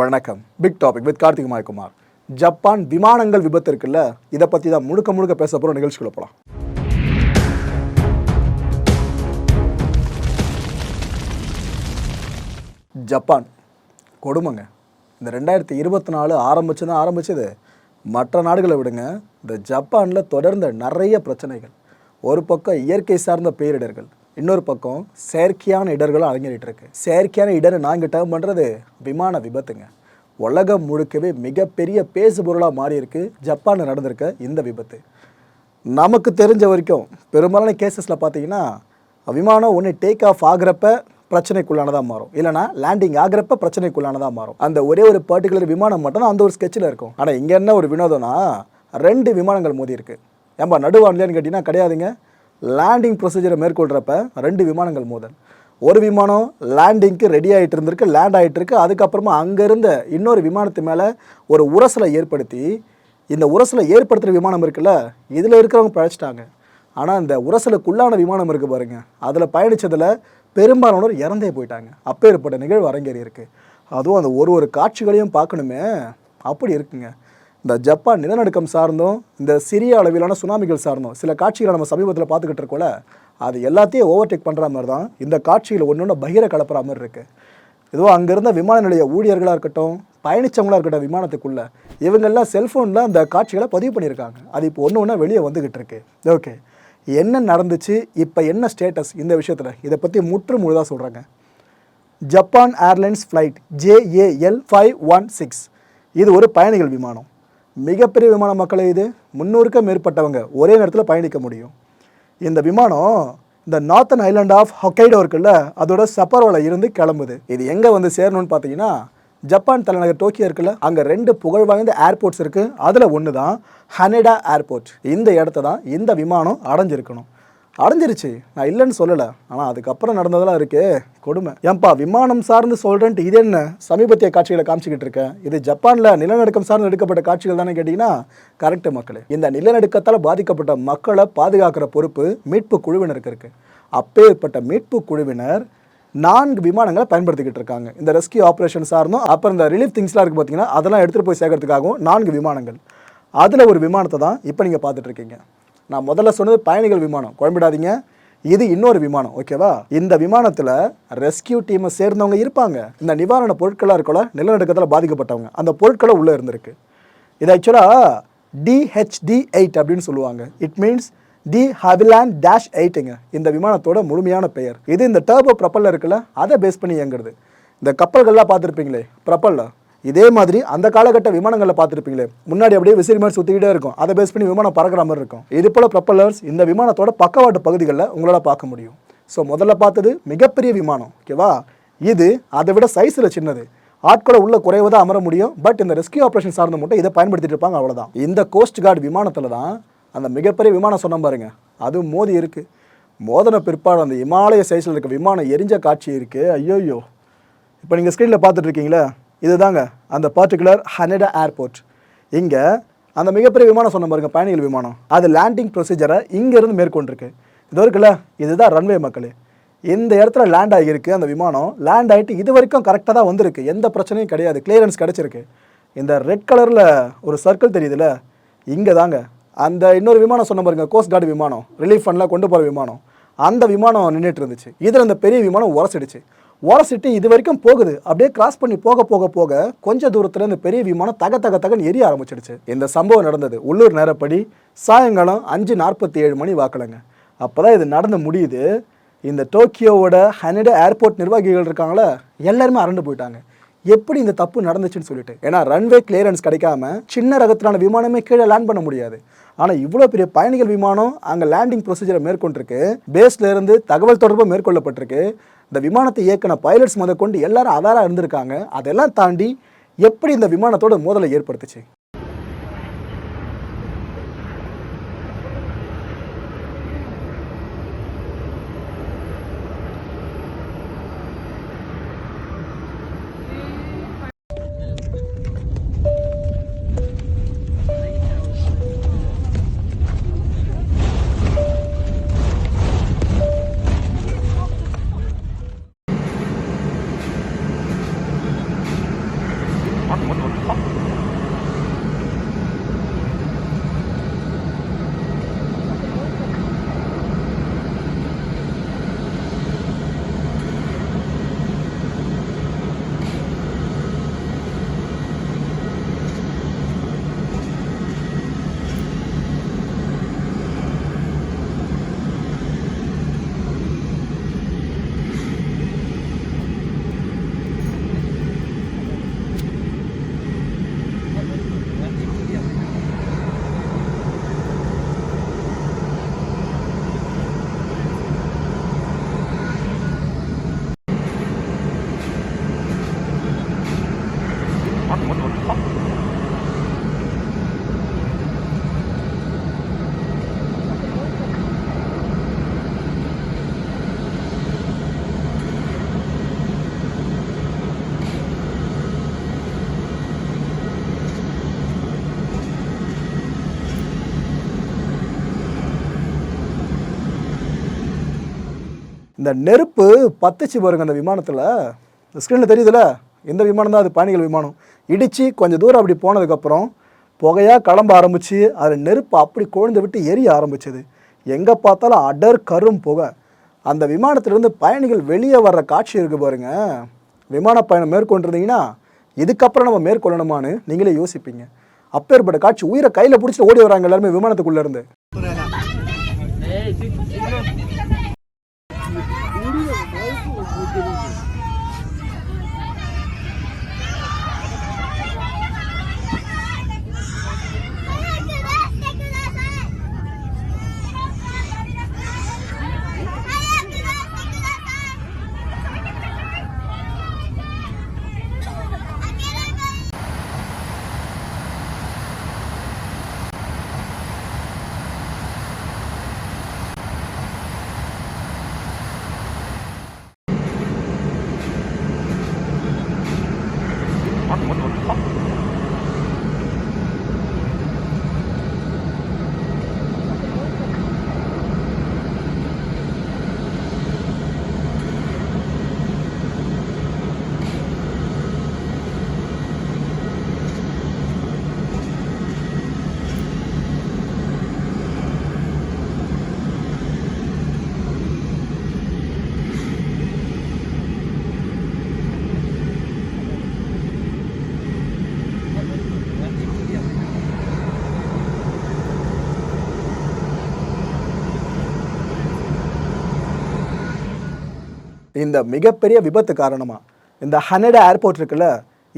வணக்கம். Big topic with Karthik Mayakumar Japan விமானங்கள் விபத்து இருக்குல்ல இதை பற்றி தான் முழுக்க முழுக்க பேச போகிற நிகழ்ச்சிக்குள்ள போகலாம் ஜப்பான் கொடுமைங்க. இந்த ரெண்டாயிரத்தி இருபத்தி நாலு ஆரம்பிச்சு தான் ஆரம்பிச்சது. மற்ற நாடுகளை விடுங்க. இந்த ஜப்பானில் தொடர்ந்த நிறைய பிரச்சனைகள். ஒரு பக்கம் இயற்கை சார்ந்த பேரிடர்கள். இன்னொரு பக்கம் செயற்கையான இடர்களும் அரங்கேறிட்டு இருக்கு. செயற்கையான இடர் நாங்கள் டேர்ம் பண்ணுறது விமான விபத்துங்க. உலகம் முழுக்கவே மிகப்பெரிய பேசு பொருளாக மாறியிருக்கு. ஜப்பானில் நடந்திருக்க இந்த விபத்து. நமக்கு தெரிஞ்ச வரைக்கும் பெரும்பாலான கேசஸில் பார்த்தீங்கன்னா விமானம் ஒன்று டேக் ஆஃப் ஆகிறப்ப பிரச்சனைக்குள்ளானதாக மாறும். இல்லைனா லேண்டிங் ஆகிறப்ப பிரச்சனைக்குள்ளானதாக மாறும். அந்த ஒரே ஒரு பர்டிகுலர் விமானம் மட்டும் தான் அந்த ஒரு ஸ்கெட்சில் இருக்கும். ஆனால் இங்கே என்ன ஒரு வினோதம்னா ரெண்டு விமானங்கள் மோதி இருக்கு. ஏன்பா நடுவான்லையான்னு கேட்டிங்கன்னா கிடையாதுங்க. லேண்டிங் ப்ரொசீஜரை மேற்கொள்கிறப்ப ரெண்டு விமானங்கள் மோதல். ஒரு விமானம் லேண்டிங்க்கு ரெடி ஆகிட்டு இருந்திருக்கு லேண்ட் ஆகிட்டு இருக்கு அதுக்கப்புறமா அங்கே இருந்த இன்னொரு விமானத்து மேலே ஒரு உரசலை ஏற்படுத்தி இந்த உரசலை ஏற்படுத்துகிற விமானம் இருக்குல்ல இதில் இருக்கிறவங்க பழச்சிட்டாங்க. ஆனால் இந்த உரசலுக்குள்ளான விமானம் இருக்குது பாருங்கள் அதில் பயணித்ததில் பெரும்பாலானோர் இறந்தே போயிட்டாங்க. அப்பேற்பட்ட நிகழ்வு அரங்கேறி இருக்குது அதுவும் அந்த ஒரு ஒரு காட்சிகளையும் பார்க்கணுமே. அப்படி இருக்குங்க. இந்த ஜப்பான் நிலநடுக்கம் சார்ந்தும் இந்த சிறிய அளவிலான சுனாமிகள் சார்ந்தும் சில காட்சிகளை நம்ம சமீபத்தில் பார்த்துக்கிட்டு இருக்கோம்ல அது எல்லாத்தையும் ஓவர்டேக் பண்ணுற மாதிரி தான் இந்த காட்சியில் ஒன்று ஒன்று பகிர கலப்புற மாதிரி இருக்குது இதுவும் அங்கேருந்த விமான நிலைய ஊழியர்களாக இருக்கட்டும் பயணிச்சவங்களா இருக்கட்டும் விமானத்துக்குள்ளே இவங்கெல்லாம் செல்ஃபோனில் அந்த காட்சிகளை பதிவு பண்ணியிருக்காங்க. அது இப்போ ஒன்று ஒன்றா வெளியே வந்துக்கிட்டு இருக்கு. ஓகே என்ன நடந்துச்சு இப்போ என்ன ஸ்டேட்டஸ் இந்த விஷயத்தில்? இதை பற்றி முற்று முழுதாக சொல்கிறாங்க Japan airlines flight JAL five one six இது ஒரு பயணிகள் விமானம். மிகப்பெரிய விமான மக்களை இது. முன்னூறுக்கும் மேற்பட்டவங்க ஒரே நேரத்தில் பயணிக்க முடியும். இந்த விமானம் இந்த நார்த்தன் ஐலாண்ட் ஆஃப் ஹொக்கைடோ இருக்குல்ல அதோட சப்பரோவில் இருந்து கிளம்புது. இது எங்கே வந்து சேரணும்னு பார்த்தீங்கன்னா ஜப்பான் தலைநகர் டோக்கியோ இருக்குல்ல அங்கே ரெண்டு புகழ் வாய்ந்த ஏர்போர்ட்ஸ் இருக்குது அதில் ஒன்று தான் ஹனெடா ஏர்போர்ட் இந்த இடத்த தான் இந்த விமானம் அடைஞ்சிருக்கணும். அடைஞ்சிருச்சு. நான் இல்லைன்னு சொல்லலை. ஆனால் அதுக்கப்புறம் நடந்ததெல்லாம் இருக்கே கொடுமை. ஏன்பா விமானம் சார்ந்து சொல்கிறேன்ட்டு இது என்ன? சமீபத்திய காட்சிகளை காமிச்சிக்கிட்டு இருக்கேன் இது ஜப்பானில் நிலநடுக்கம் சார்ந்து எடுக்கப்பட்ட காட்சிகள் தானே கேட்டிங்கன்னா கரெக்டு மக்களே. இந்த நிலநடுக்கத்தால் பாதிக்கப்பட்ட மக்களை பாதுகாக்கிற பொறுப்பு மீட்பு குழுவினருக்கு இருக்குது அப்பேற்பட்ட மீட்பு குழுவினர் நான்கு விமானங்களை பயன்படுத்திக்கிட்டு இருக்காங்க. இந்த ரெஸ்கியூ ஆப்ரேஷன் சார்ந்தும் அப்புறம் இந்த ரிலீஃப் திங்ஸ்லாம் இருக்குது பார்த்தீங்கன்னா அதெல்லாம் எடுத்துகிட்டு போய் சேர்க்கறதுக்காகவும் நான்கு விமானங்கள். அதில் ஒரு விமானத்தை தான் இப்போ நீங்கள் பார்த்துட்ருக்கீங்க நான் முதல்ல சொன்னது பயணிகள் விமானம். குழம்பிடாதீங்க. இது இன்னொரு விமானம் ஓகேவா இந்த விமானத்தில் ரெஸ்கியூ டீமை சேர்ந்தவங்க இருப்பாங்க. இந்த நிவாரண பொருட்களாக இருக்கல நிலநடுக்கத்தில் பாதிக்கப்பட்டவங்க. அந்த பொருட்களை உள்ளே இருந்திருக்கு. இது ஆக்சுவலாக டிஹெச்டி எயிட் அப்படின்னு சொல்லுவாங்க. It means de Havilland dash எயிட்டுங்க இந்த விமானத்தோட முழுமையான பெயர். இது இந்த டர்போ ப்ரப்பல்ல இருக்குல்ல அதை பேஸ் பண்ணி இயங்குறது. இந்த கப்பல்கள்லாம் பார்த்துருப்பீங்களே ப்ரப்பல்ல இதே மாதிரி அந்த காலகட்ட விமானங்களில் பார்த்துருப்பீங்களே முன்னாடி அப்படியே விசிறி மாதிரி சுற்றிக்கிட்டே இருக்கும். அதை பேஸ் பண்ணி விமானம் பறக்கிற மாதிரி இருக்கும். இது போல் ப்ரப்பல்லர்ஸ் இந்த விமானத்தோட பக்கவாட்டு பகுதிகளில் உங்களால் பார்க்க முடியும். ஸோ முதல்ல பார்த்தது மிகப்பெரிய விமானம் ஓகேவா இது அதை விட சைஸில் சின்னது. ஆட்களை உள்ள குறைவதாக அமர முடியும். பட் இந்த ரெஸ்கியூ ஆப்ரேஷன் சார்ந்த மட்டும் இதை பயன்படுத்திட்டு இருப்பாங்க அவ்வளோதான் இந்த கோஸ்ட் கார்டு விமானத்தில் தான் அந்த மிகப்பெரிய விமானம் சொன்ன பாருங்க. அது மோதி இருக்குது மோதன பிற்பாடு அந்த இமாலய சைஸில் இருக்க விமானம் எரிஞ்ச காட்சி இருக்குது ஐயோயோ. இப்போ நீங்கள் ஸ்க்ரீனில் பார்த்துட்ருக்கீங்களே இது இதுதாங்க அந்த பர்டிகுலர் ஹனடா ஏர்போர்ட் இங்கே அந்த மிகப்பெரிய விமானம் சொன்ன பாருங்க பயணிகள் விமானம். அது லேண்டிங் ப்ரொசீஜரை இங்கேருந்து மேற்கொண்டிருக்கு. இது இருக்குல்ல இதுதான் ரன்வே மக்களே. இந்த இடத்துல லேண்ட் ஆகியிருக்கு அந்த விமானம். லேண்ட் ஆகிட்டு இது வரைக்கும் கரெக்டாக தான் வந்திருக்கு. எந்த பிரச்சனையும் கிடையாது. கிளியரன்ஸ் கிடச்சிருக்கு. இந்த ரெட் கலரில் ஒரு சர்க்கிள் தெரியுதுல்ல இங்கே தாங்க அந்த இன்னொரு விமானம் சொன்ன பாருங்க கோஸ்ட் கார்டு விமானம். ரிலீஃப் ஃபண்ட்லாம் கொண்டு போகிற விமானம். அந்த விமானம் நின்றுட்டு இருந்துச்சு. இதில் அந்த பெரிய விமானம் உரசிடுச்சு. உரசிட்டு இது வரைக்கும் போகுது. அப்படியே கிராஸ் பண்ணி போக போக போக கொஞ்ச தூரத்தில் இந்த பெரிய விமானம் தக தக தகன்னு எரிய ஆரம்பிச்சிடுச்சு. இந்த சம்பவம் நடந்தது உள்ளூர் நேரப்படி சாயங்காலம் அஞ்சு நாற்பத்தி ஏழு மணி வாக்கலைங்க. அப்போ தான் இது நடந்து முடியுது. இந்த டோக்கியோவோட ஹனடா ஏர்போர்ட் நிர்வாகிகள் இருக்காங்களே எல்லாருமே அரண்டு போயிட்டாங்க. எப்படி இந்த தப்பு நடந்துச்சுன்னு சொல்லிட்டு. ஏன்னா ரன்வே கிளியரன்ஸ் கிடைக்காம சின்ன ரகத்திலான விமானமே கீழே லேண்ட் பண்ண முடியாது. ஆனால் இவ்வளோ பெரிய பயணிகள் விமானம் அங்கே லேண்டிங் ப்ரொசீஜரை மேற்கொண்டிருக்கு. பேஸ்ல இருந்து தகவல் தொடர்பு மேற்கொள்ளப்பட்டிருக்கு. இந்த விமானத்தை இயக்கின பைலட்ஸ் முதற்கொண்டு எல்லாரும் அதாராக இருந்திருக்காங்க. அதெல்லாம் தாண்டி எப்படி இந்த விமானத்தோட மோதலை ஏற்படுத்துச்சு? இந்த நெருப்பு பத்துச்சு பாருங்க அந்த விமானத்தில். இந்த ஸ்க்ரீனில் தெரியுதுல்ல எந்த விமானம் தான் அது பயணிகள் விமானம். இடித்து கொஞ்சம் தூரம் அப்படி போனதுக்கப்புறம் புகையாக கிளம்ப ஆரம்பித்து அதில் நெருப்பு அப்படி குழந்தை விட்டு எரிய ஆரம்பிச்சது. எங்கே பார்த்தாலும் அடர் கரும் புகை. அந்த விமானத்திலேருந்து பயணிகள் வெளியே வர்ற காட்சி இருக்குது பாருங்கள் விமான பயணம் மேற்கொண்டிருந்தீங்கன்னா இதுக்கப்புறம் நம்ம மேற்கொள்ளணுமான்னு நீங்களே யோசிப்பீங்க. அப்பேற்பட்ட காட்சி உயிரை கையில் பிடிச்சி ஓடி வராங்க எல்லாருமே விமானத்துக்குள்ளேருந்து இந்த மிகப்பெரிய விபத்து காரணமாக இந்த ஹனடா ஏர்போர்ட் இருக்குல்ல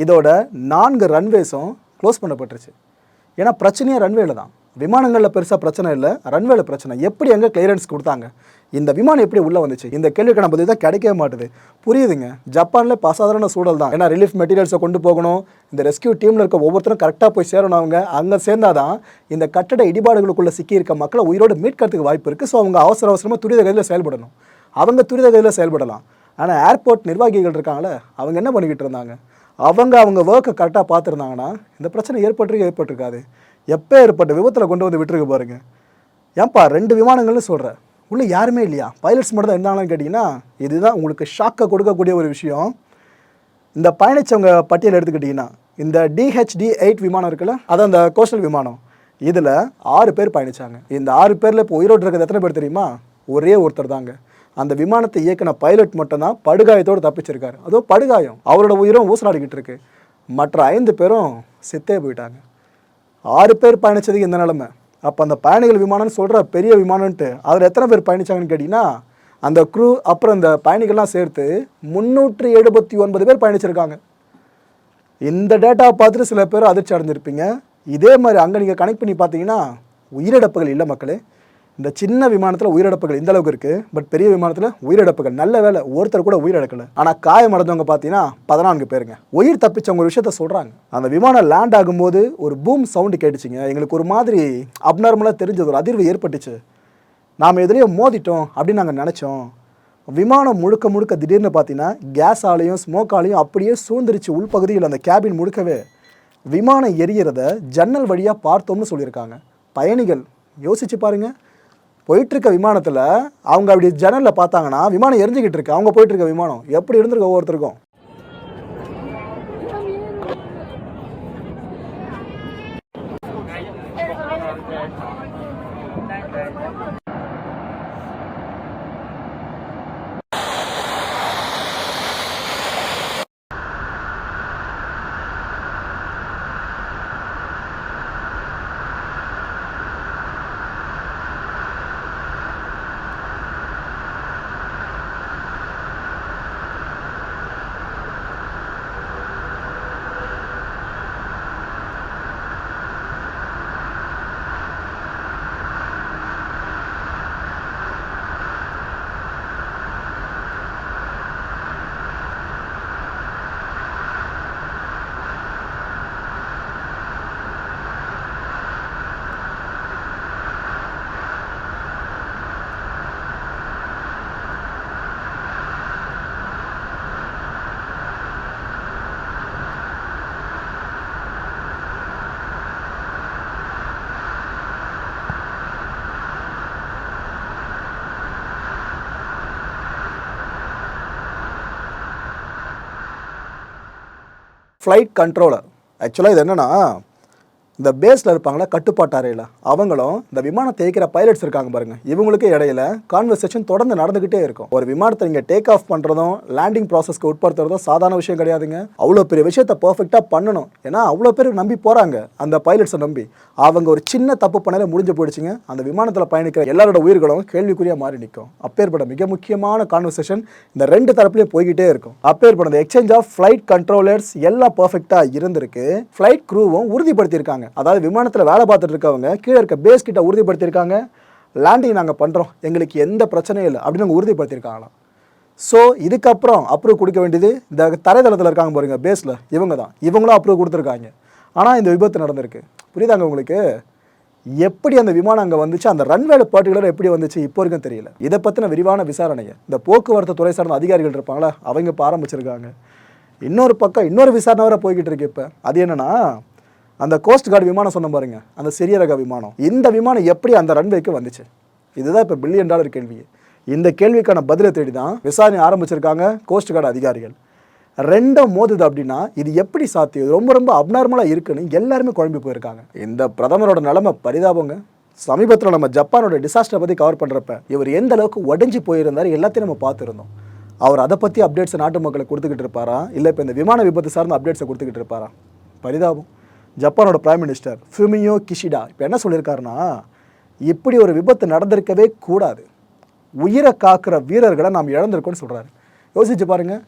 இதோட நான்கு ரன்வேஸும் க்ளோஸ் பண்ணப்பட்டுருச்சு. ஏன்னா பிரச்சனையே ரன்வேல தான். விமானங்களில் பெருசாக பிரச்சனை இல்லை ரன்வேல பிரச்சனை. எப்படி எங்கே கிளியரன்ஸ் கொடுத்தாங்க? இந்த விமானம் எப்படி உள்ளே வந்துச்சு? இந்த கேள்விக்கான பதில் தான் கிடைக்கவே மாட்டுது. புரியுதுங்க. ஜப்பானில் இப்போ அசாதாரண சூழல் தான். ஏன்னா ரிலீஃப் மெட்டீரியல்ஸை கொண்டு போகணும். இந்த ரெஸ்கியூ டீமில் இருக்க ஒவ்வொருத்தரும் கரெக்டாக போய் சேரணும் அவங்க. அங்கே சேர்ந்தாதான் இந்த கட்டட இடிபாடுகளுக்குள்ளே சிக்கியிருக்க மக்களை உயிரோடு மீட்கிறதுக்கு வாய்ப்பு இருக்குது ஸோ அவங்க அவசர அவசரமாக துரித கதியில் செயல்படணும். அவங்க துரித கதியில் செயல்படலாம். ஆனால் ஏர்போர்ட் நிர்வாகிகள் இருக்காங்களே அவங்க என்ன பண்ணிக்கிட்டு இருந்தாங்க? அவங்க அவங்க ஒர்க்கை கரெக்டாக பார்த்துருந்தாங்கன்னா இந்த பிரச்சனை ஏற்பட்டிருக்கு ஏற்பட்டிருக்காது. எப்போ ஏற்பட்ட? விபத்தில் கொண்டு வந்து விட்டுருக்கு பாருங்க. ஏன்பா ரெண்டு விமானங்கள்னு சொல்கிறேன் உள்ளே யாருமே இல்லையா? பைலட்ஸ் மட்டும் தான் இருந்தாங்கன்னு கேட்டிங்கன்னா இதுதான் உங்களுக்கு ஷாக்கை கொடுக்கக்கூடிய ஒரு விஷயம். இந்த பயணிச்சவங்க பட்டியல் எடுத்துக்கிட்டிங்கன்னா இந்த டிஹெச்டி எயிட் விமானம் இருக்குல்ல அதான் அந்த கோஸ்டல் விமானம். இதில் ஆறு பேர் பயணிச்சாங்க. இந்த ஆறு பேரில் இப்போ உயிரோடு இருக்கிறது எத்தனை பேர் தெரியுமா? ஒரே ஒருத்தர் தாங்க. அந்த விமானத்தை இயக்கின பைலட் மட்டும்தான் படுகாயத்தோடு தப்பிச்சிருக்காரு. அதோ படுகாயம். அவரோட உயிரும் ஊசலாடிக்கிட்டு இருக்கு. மற்ற ஐந்து பேரும் செத்தே போயிட்டாங்க. ஆறு பேர் பயணிச்சதுக்கு இந்த நிலமை. அப்போ அந்த பயணிகள் விமானம்னு சொல்கிற பெரிய விமானம்ன்ட்டு அதில் எத்தனை பேர் பயணிச்சாங்கன்னு கேட்டிங்கன்னா அந்த க்ரூ அப்புறம் இந்த பயணிகள்லாம் சேர்த்து முந்நூற்றி எழுபத்தி ஒன்பது பேர் பயணிச்சிருக்காங்க. இந்த டேட்டாவை பார்த்துட்டு சில பேர் அதிர்ச்சி அடைஞ்சிருப்பீங்க. இதே மாதிரி அங்கே நீங்கள் கனெக்ட் பண்ணி பார்த்தீங்கன்னா உயிரிழப்புகள் இல்லை மக்களே. இந்த சின்ன விமானத்தில் உயிரிழப்புகள் இந்த அளவுக்கு இருக்குது பட் பெரிய விமானத்தில் உயிரிழப்புகள். நல்ல வேலை ஒருத்தர் கூட உயிரிழக்கல. ஆனால் காயம் அடைஞ்சவங்க பார்த்தீங்கன்னா பதினான்கு பேருங்க. உயிர் தப்பிச்சவங்க ஒரு விஷயத்த சொல்கிறாங்க அந்த விமானம் லேண்ட் ஆகும்போது ஒரு பூம் சவுண்டு கேட்டுச்சுங்க. எங்களுக்கு ஒரு மாதிரி அப்நார்மலாக தெரிஞ்சது. ஒரு அதிர்வு ஏற்பட்டுச்சு. நாம் எதுலேயோ மோதிட்டோம் அப்படின்னு நாங்கள் நினச்சோம். விமானம் முழுக்க முழுக்க திடீர்னு பார்த்தீங்கன்னா கேஸ் ஆலையும் ஸ்மோக் ஆலையும் அப்படியே சூழ்ந்துருச்சு. உள்பகுதியில் அந்த கேபின் முழுக்கவே. விமானம் எரியறத ஜன்னல் வழியாக பார்த்தோம்னு சொல்லியிருக்காங்க. பயணிகள் யோசிச்சு பாருங்கள் போயிட்டு இருக்க விமானத்தில் அவங்க அப்படி ஜன்னலில் பார்த்தாங்கன்னா விமானம் எரிஞ்சிக்கிட்டு இருக்கு. அவங்க போயிட்டு இருக்க விமானம். எப்படி இருந்திருக்கு ஒவ்வொருத்தருக்கும்? ஃப்ளைட் கண்ட்ரோலர் ஆக்சுவலாக இது என்னென்னா இந்த பேஸில் இருப்பாங்களா கட்டுப்பாட்டு அறையில். அவங்களும் இந்த விமானத்தை இயக்கிற பைலட்ஸ் இருக்காங்க பாருங்க. இவங்களுக்கு இடையில கான்வர்சேஷன் தொடர்ந்து நடந்துகிட்டே இருக்கும். ஒரு விமானத்தை நீங்கள் டேக் ஆஃப் பண்ணுறதும் லேண்டிங் ப்ராசஸ்க்கு உட்படுத்துறதும் சாதாரண விஷயம் கிடையாதுங்க. அவ்வளோ பெரிய விஷயத்தை பர்ஃபெக்டாக பண்ணணும். ஏன்னா அவ்வளோ பேர் நம்பி போகிறாங்க அந்த பைலட்ஸை நம்பி. அவங்க ஒரு சின்ன தப்பு பண்ணாலே முடிஞ்சு போயிடுச்சுங்க. அந்த விமானத்தில் பயணிக்கிற எல்லாரோட உயிர்களும் கேள்விக்குரிய மாறி நிற்கும் அப்பேற்பட்ட மிக முக்கியமான கான்வர்சேஷன் இந்த ரெண்டு தரப்புலையும் போய்கிட்டே இருக்கும். அப்பேற்பட்ட இந்த எக்ஸ்சேஞ்ச் ஆஃப் ஃப்ளைட் கண்ட்ரோலர்ஸ் எல்லாம் பர்ஃபெக்டாக இருந்திருக்கு. ஃப்ளைட் க்ரூவும் உறுதிப்படுத்தியிருக்காங்க. அதாவது விமானத்தில் வேலை பார்த்துட்டு இருக்கவங்க கீழே இருக்க பேஸ் கிட்ட உறுதிப்படுத்தியிருக்காங்க. லேண்டிங் நாங்கள் பண்ணுறோம் எங்களுக்கு எந்த பிரச்சனையும் இல்லை. அப்படின்னு அவங்க உறுதிப்படுத்தியிருக்காங்களாம். ஸோ இதுக்கப்புறம் அப்ரூவ் கொடுக்க வேண்டியது இந்த தரைதளத்தில் இருக்காங்க பாருங்க பேஸில் இவங்க தான். இவங்களும் அப்ரூவ் கொடுத்துருக்காங்க. ஆனால் இந்த விபத்து நடந்திருக்கு. புரியுதாங்க உங்களுக்கு? எப்படி அந்த விமானம் அங்கே வந்துச்சு? அந்த ரன்வேல பர்டிகுலர் எப்படி வந்துச்சு? இப்போ வரைக்கும் தெரியல. இதை பற்றின விரிவான விசாரணையை இந்த போக்குவரத்து துறை சார்ந்த அதிகாரிகள் இருப்பாங்களா? அவங்க இப்போ ஆரம்பிச்சிருக்காங்க. இன்னொரு பக்கம் இன்னொரு விசாரணை வர போய்கிட்டு இருக்கு இப்போ. அது என்னென்னா அந்த கோஸ்ட் கார்டு விமானம் சொன்ன பாருங்க அந்த சிறிய ரக விமானம். இந்த விமானம் எப்படி அந்த ரன்வேக்கு வந்துச்சு? இதுதான் இப்போ பில்லியன் டாலர் கேள்வி. இந்த கேள்விக்கான பதிலை தேடி தான் விசாரணை ஆரம்பிச்சிருக்காங்க கோஸ்ட் கார்டு அதிகாரிகள். ரெண்டும் மோதுது அப்படின்னா இது எப்படி சாத்தியம்? ரொம்ப ரொம்ப அப்நார்மலாக இருக்குன்னு எல்லாருமே குழம்பி போயிருக்காங்க. இந்த பிரதமரோட நிலைமை பரிதாபங்க. சமீபத்தில் நம்ம ஜப்பானோட டிசாஸ்டரை பற்றி கவர் பண்ணுறப்ப இவர் எந்த அளவுக்கு உடஞ்சி போயிருந்தார் எல்லாத்தையும் நம்ம பார்த்துருந்தோம். அவர் அதை பற்றி அப்டேட்ஸை நாட்டு மக்களை கொடுத்துக்கிட்டு இருப்பாரா? இல்லை இப்போ இந்த விமான விபத்து சார்ந்த அப்டேட்ஸை கொடுத்துக்கிட்டு இருப்பாரா? பரிதாபம். ஜப்பானோட பிரைம் மினிஸ்டர் ஃபுமியோ கிஷிடா இப்போ என்ன சொல்லியிருக்காருன்னா இப்படி ஒரு விபத்து நடந்திருக்கவே கூடாது. உயிரை காக்கிற வீரர்களை நாம் இழந்திருக்கோம்னு சொல்கிறாரு யோசிச்சு பாருங்கள்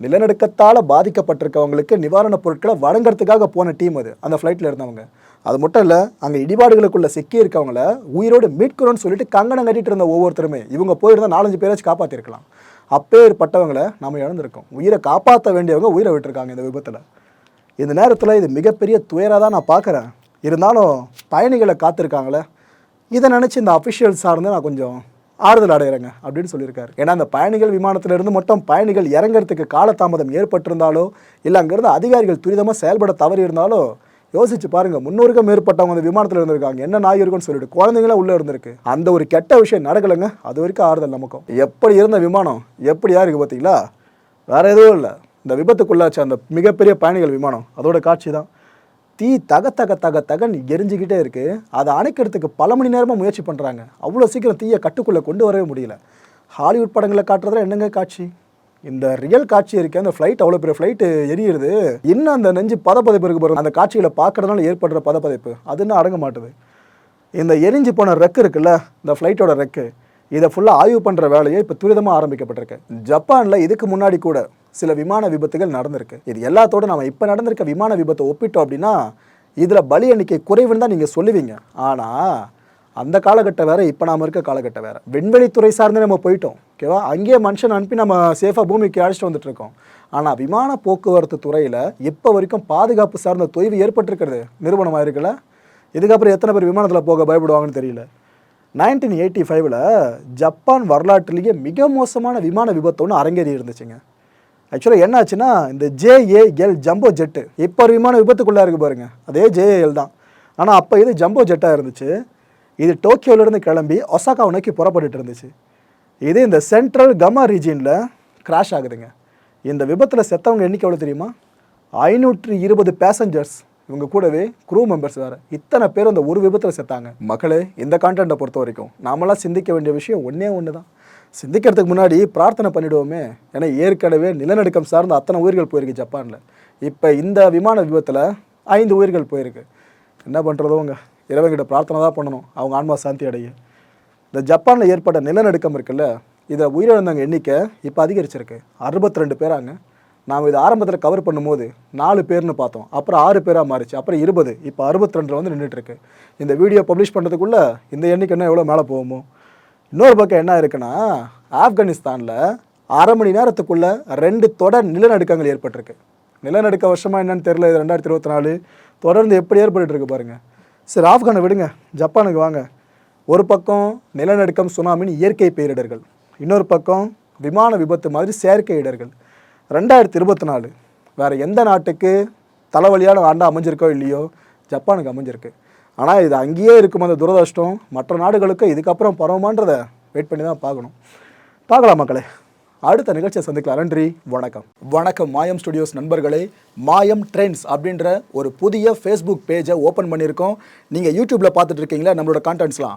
நிலநடுக்கத்தால் பாதிக்கப்பட்டிருக்கவங்களுக்கு நிவாரணப் பொருட்களை வழங்குறதுக்காக போன டீம் அது அந்த ஃப்ளைட்டில் இருந்தவங்க. அது மட்டும் இல்லை அங்கே இடிபாடுகளுக்குள்ள சிக்கி இருக்கவங்கள உயிரோடு மீட்கணும்னு சொல்லிட்டு கங்கணம் கட்டிட்டு இருந்த ஒவ்வொருத்தருமே இவங்க போயிருந்தால் நாலஞ்சு பேராச்சும் காப்பாற்றிருக்கலாம் அப்பேற்பட்டவங்களை நம்ம இழந்திருக்கோம். உயிரை காப்பாற்ற வேண்டியவங்க உயிரை விட்டுருக்காங்க இந்த விபத்தில். இந்த நேரத்தில் இது மிகப்பெரிய துயராக தான் நான் பார்க்குறேன் இருந்தாலும் பயணிகளை காத்திருக்காங்களே. இதை நினச்சி இந்த அஃபிஷியல் சார்ந்து நான் கொஞ்சம் ஆறுதல் அடைகிறேங்க அப்படின்னு சொல்லியிருக்காரு. ஏன்னா அந்த பயணிகள் விமானத்திலிருந்து மட்டும் பயணிகள் இறங்குறதுக்கு காலதாமதம் ஏற்பட்டிருந்தாலோ இல்லை அங்கேருந்து அதிகாரிகள் துரிதமாக செயல்பட தவறி இருந்தாலோ யோசிச்சு பாருங்க முன்னூறுக்கும் மேற்பட்டவங்க அந்த விமானத்தில் இருந்திருக்காங்க. என்ன நாய் இருக்குன்னு சொல்லிட்டு குழந்தைங்களாம் உள்ளே இருந்திருக்கு. அந்த ஒரு கெட்ட விஷயம் நடக்கலைங்க அது வரைக்கும் ஆறுதல் நமக்கும். எப்படி இருந்த விமானம்? எப்படியா இருக்கு பார்த்தீங்களா வேறு எதுவும் இல்லை. இந்த விபத்துக்குள்ளாச்சு அந்த மிகப்பெரிய பயணிகள் விமானம். அதோட காட்சி தான் தீ தக தக தக தகன் எரிஞ்சுக்கிட்டே இருக்குது அதை அணைக்கிறதுக்கு பல மணி நேரமாக முயற்சி பண்ணுறாங்க அவ்வளோ சீக்கிரம் தீயை கட்டுக்குள்ளே கொண்டு வரவே முடியல. ஹாலிவுட் படங்களில் காட்டுறதுல என்னங்க காட்சி? இந்த ரியல் காட்சி இருக்கு அந்த ஃப்ளைட் அவ்வளோ பெரிய ஃப்ளைட்டு எரியுது. இன்னும் அந்த நெஞ்சு பதப்பதைப்பு இருக்கு பாருங்க அந்த காட்சிகளை பார்க்கறதுனால ஏற்படுற பதப்பதைப்பு. அது அடங்க மாட்டுது? இந்த எரிஞ்சு போன ரெக்கு இருக்குல்ல இந்த ஃப்ளைட்டோட ரெக்கு இதை ஃபுல்லாக ஆய்வு பண்ணுற வேலையை இப்போ துரிதமாக ஆரம்பிக்கப்பட்டிருக்கு. ஜப்பானில் இதுக்கு முன்னாடி கூட சில விமான விபத்துகள் நடந்திருக்கு. இது எல்லாத்தோட நம்ம இப்போ நடந்திருக்க விமான விபத்தை ஒப்பிட்டோம் அப்படின்னா இதில் பலி எண்ணிக்கை குறைவுன்னு தான் நீங்கள் சொல்லுவீங்க. ஆனால் அந்த காலகட்டம் வேறு இப்போ நாம் இருக்க காலகட்டம் வேறு. விண்வெளித்துறை சார்ந்து நம்ம போயிட்டோம். ஓகேவா? அங்கேயே மனுஷன் அனுப்பி நம்ம சேஃபாக பூமிக்கு அழைச்சிட்டு வந்துட்டுருக்கோம் ஆனால் விமான போக்குவரத்து துறையில் இப்போ வரைக்கும் பாதுகாப்பு சார்ந்த தொய்வு ஏற்பட்டிருக்கிறது. நிறுவனமாக இருக்குல்ல இதுக்கப்புறம் எத்தனை பேர் விமானத்தில் போக பயப்படுவாங்கன்னு தெரியல. நைன்டீன் எயிட்டி ஃபைவ்ல ஜப்பான் வரலாற்றிலேயே மிக மோசமான விமான விபத்து ஒன்று அரங்கேறி இருந்துச்சுங்க. ஆக்சுவலாக என்ன ஆச்சுன்னா இந்த ஜேஏஎல் ஜம்போ ஜெட்டு இப்போ ஒரு விமான விபத்துக்குள்ளே இருக்கு பாருங்கள் அதே ஜேஏஎல் தான். ஆனால் அப்போ இது ஜம்போ ஜெட்டாக இருந்துச்சு. இது டோக்கியோவிலேருந்து கிளம்பி ஒசாக்கா நோக்கி புறப்பட்டுட்டு இருந்துச்சு. இது இந்த சென்ட்ரல் கமா ரீஜியனில் கிராஷ் ஆகுதுங்க. இந்த விபத்தில் செத்தவங்க எண்ணிக்கை எவ்வளோ தெரியுமா? ஐநூற்றி இருபது பேசஞ்சர்ஸ் இவங்க கூடவே க்ரூ மெம்பர்ஸ் வேறு. இத்தனை பேர் அந்த ஒரு விபத்தில் செத்தாங்க. மக்களே இந்த கான்டென்ட்டை பொறுத்த வரைக்கும் நாமெல்லாம் சிந்திக்க வேண்டிய விஷயம் ஒன்றே ஒன்று தான் சிந்திக்கிறதுக்கு முன்னாடி பிரார்த்தனை பண்ணிடுவோமே. ஏன்னா ஏற்கனவே நிலநடுக்கம் சார்ந்த அத்தனை உயிர்கள் போயிருக்கு ஜப்பானில். இப்போ இந்த விமான விபத்தில் ஐந்து உயிர்கள் போயிருக்கு. என்ன பண்ணுறதோங்க இறைவங்கிட்ட பிரார்த்தனை தான் பண்ணணும். அவங்க ஆன்மா சாந்தி அடைய. இந்த ஜப்பானில் ஏற்பட்ட நிலநடுக்கம் இருக்குல்ல இதில் உயிரிழந்தவங்க எண்ணிக்கை இப்போ அதிகரிச்சிருக்கு. அறுபத்தி ரெண்டு பேராங்க நாம் இது ஆரம்பத்தில் கவர் பண்ணும்போது நாலு பேர்னு பார்த்தோம். அப்புறம் ஆறு பேராக மாறிச்சு. அப்புறம் இருபது. இப்போ அறுபத்தி ரெண்டில் வந்து நின்றுட்டுருக்கு இந்த வீடியோ பப்ளிஷ் பண்ணுறதுக்குள்ளே இந்த எண்ணிக்கை என்ன எவ்வளோ மேலே போகுமோ? இன்னொரு பக்கம் என்ன இருக்குன்னா ஆப்கானிஸ்தானில் அரை மணி நேரத்துக்குள்ளே ரெண்டு தொடர் நிலநடுக்கங்கள் ஏற்பட்டிருக்கு. நிலநடுக்க வருஷமா என்னன்னு தெரியல இது ரெண்டாயிரத்தி இருபத்தி நாலு. தொடர்ந்து எப்படி ஏற்பட்டுருக்கு பாருங்கள் சரி ஆப்கானை விடுங்க ஜப்பானுக்கு வாங்க. ஒரு பக்கம் நிலநடுக்கம் சுனாமின்னு இயற்கை பேரிடர்கள். இன்னொரு பக்கம் விமான விபத்து மாதிரி செயற்கை இடர்கள். ரெண்டாயிரத்தி இருபத்தி நாலு. வேறு எந்த நாட்டுக்கு தலைவலியான ஆண்டா அமைஞ்சிருக்கோ இல்லையோ ஜப்பானுக்கு அமைஞ்சிருக்கு. ஆனால் இது அங்கேயே இருக்கும் அந்த துரதிருஷ்டம். மற்ற நாடுகளுக்கு இதுக்கப்புறம் பரவுமான்றதை வெயிட் பண்ணி தான் பார்க்கணும். பார்க்கலாம் மக்களே. அடுத்த நிகழ்ச்சியை சந்திக்கலாம். நன்றி வணக்கம். வணக்கம் மாயம் ஸ்டுடியோஸ் நண்பர்களே. மாயம் ட்ரெண்ட்ஸ் அப்படின்ற ஒரு புதிய ஃபேஸ்புக் பேஜை ஓப்பன் பண்ணியிருக்கோம். நீங்கள் யூடியூப்பில் பார்த்துட்டு இருக்கீங்களா? நம்மளோட கான்டென்ட்ஸ்லாம்